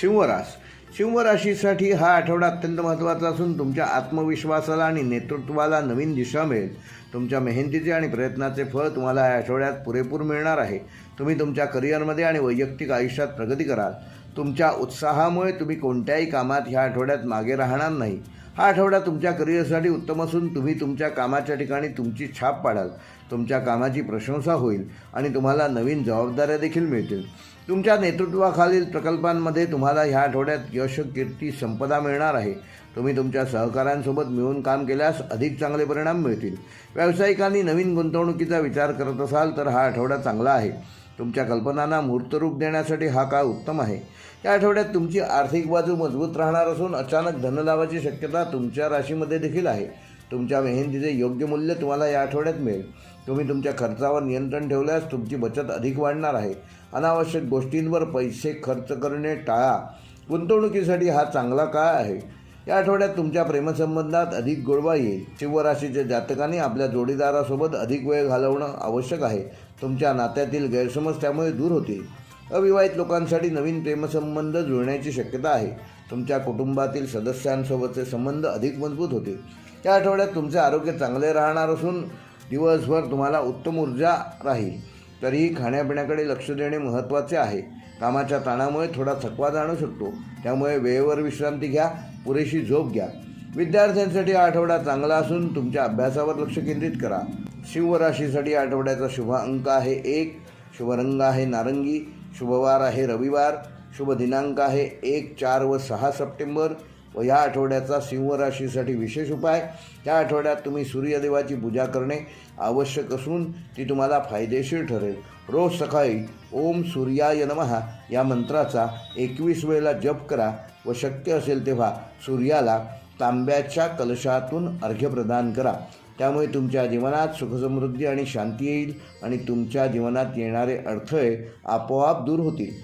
सिंहरास सिंहराशीसाठी हा आठवडा अत्यंत महत्त्वाचा असून तुमच्या आत्मविश्वासाला आणि नेतृत्वाला नवीन दिशा मिळेल. तुमच्या मेहनतीचे आणि प्रयत्नाचे फळ तुम्हाला या आठवड्यात पुरेपूर मिळणार आहे. तुम्ही तुमच्या करिअरमध्ये आणि वैयक्तिक आयुष्यात प्रगती कराल. तुमच्या उत्साहामुळे तुम्ही कोणत्याही कामात ह्या आठवड्यात मागे राहणार नाही. हा आठवडा तुमच्या करिअरसाठी उत्तम असून तुम्ही तुमच्या कामाच्या ठिकाणी तुमची छाप पाडाल. तुमच्या कामाची प्रशंसा होईल आणि तुम्हाला नवीन जबाबदाऱ्या देखील मिळतील. तुमच्या नेतृत्वाखालील प्रकल्पांमध्ये तुम्हाला ह्या आठवड्यात यश कीर्ती संपदा मिळणार आहे. तुम्ही तुमच्या सहकाऱ्यांसोबत मिळून काम केल्यास अधिक चांगले परिणाम मिळतील. व्यावसायिकांनी नवीन गुंतवणुकीचा विचार करत असाल तर हा आठवडा चांगला आहे. तुमच्या कल्पनांना मूर्तरूप देण्यासाठी हा काळ उत्तम आहे. या आठवड्यात तुमची आर्थिक बाजू मजबूत राहणार असून अचानक धनलाभाची शक्यता तुमच्या राशीमध्ये देखील आहे. तुमच्या मेहनतीचे योग्य मूल्य तुम्हाला या आठवड्यात मिळेल. तुम्ही तुमच्या खर्चावर नियंत्रण ठेवल्यास तुमची बचत अधिक वाढणार आहे. अनावश्यक गोष्टींवर पैसे खर्च करणे टाळा. गुंतवणुकीसाठी हा चांगला काळ आहे. या आठवड्यात तुमच्या प्रेमसंबंधात अधिक गोडवा येईल. शिवराशीच्या जातकांनी आपल्या जोडीदारासोबत अधिक वेळ घालवणं आवश्यक आहे. तुमच्या नात्यातील गैरसमज त्यामुळे दूर होतील. अविवाहित लोकांसाठी नवीन प्रेमसंबंध जुळण्याची शक्यता आहे. तुमच्या कुटुंबातील सदस्यांसोबतचे संबंध अधिक मजबूत होतील. या आठवड्यात तुमचे आरोग्य चांगले राहणार असून दिवसभर तुम्हाला उत्तम ऊर्जा राहील. तरीही खाण्यापिण्याकडे लक्ष देणे महत्त्वाचे आहे. कामाच्या ताणामुळे थोडा थकवा जाणू शकतो. त्यामुळे वेळेवर विश्रांती घ्या पुरेशी झोप घ्या. विद्यार्थ्यांसाठी आठवडा चांगला असून तुमच्या अभ्यासावर लक्ष केंद्रित करा. शिवराशीसाठी आठवड्याचा शुभ अंक आहे एक शुभरंग आहे नारंगी शुभवार आहे रविवार शुभ दिनांक आहे एक चार व सहा सप्टेंबर व या आठवड्याचा सिंहराशीसाठी विशेष उपाय. त्या आठवड्यात तुम्ही सूर्यदेवाची पूजा करणे आवश्यक असून ती तुम्हाला फायदेशीर ठरेल. रोज सकाळी ओम सूर्याय नमः या मंत्राचा एकवीस वेळेला जप करा व शक्य असेल तेव्हा सूर्याला तांब्याच्या कलशातून अर्घ्य प्रदान करा. त्यामुळे तुमच्या जीवनात सुखसमृद्धी आणि शांती येईल आणि तुमच्या जीवनात येणारे अडथळे आपोआप दूर होतील.